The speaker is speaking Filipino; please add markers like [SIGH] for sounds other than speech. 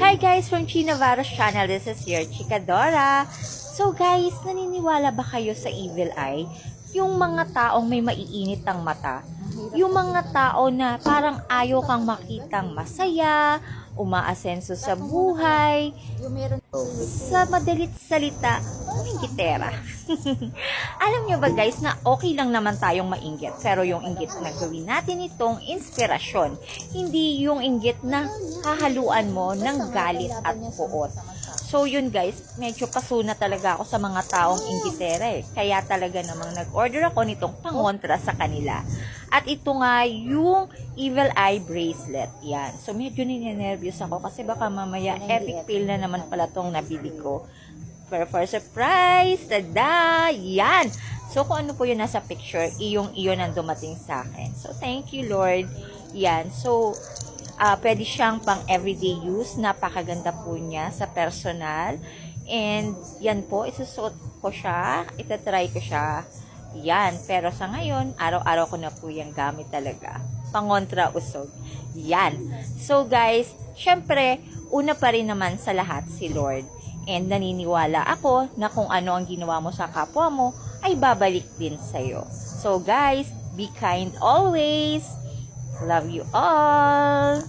Hi guys from China Navarro's channel. This is your Chikadora. So guys, naniniwala ba kayo sa evil eye? Yung mga taong may maiinit ang mata. Yung mga tao na parang ayaw kang makitang masaya, umaasenso sa buhay, sa madalit salita, inggitera. [LAUGHS] Alam nyo ba guys na okay lang naman tayong mainggit, pero yung inggit na gawin natin itong inspirasyon, hindi yung inggit na hahaluan mo ng galit at puot. So yun guys, medyo pasuna talaga ako sa mga taong inggitera eh. Kaya talaga namang nag-order ako nitong pangontra sa kanila. At ito nga yung Evil Eye Bracelet. Yan. So medyo ninenervyos ako kasi baka mamaya epic fail na naman pala tong nabili ko. Pero for surprise, tada! Yan! So kung ano po yun nasa picture, iyong iyon ang dumating sa akin. So thank you Lord. Yan. So ah pwede siyang pang everyday use. Napakaganda po niya sa personal. And yan po, isusuot ko siya. Itatry ko siya. Yan. Pero sa ngayon, araw-araw ko na po yung gamit talaga. Pangontra usog. Yan. So guys, syempre, una pa rin naman sa lahat si Lord. And naniniwala ako na kung ano ang ginawa mo sa kapwa mo, ay babalik din sa'yo. So guys, be kind always. Love you all.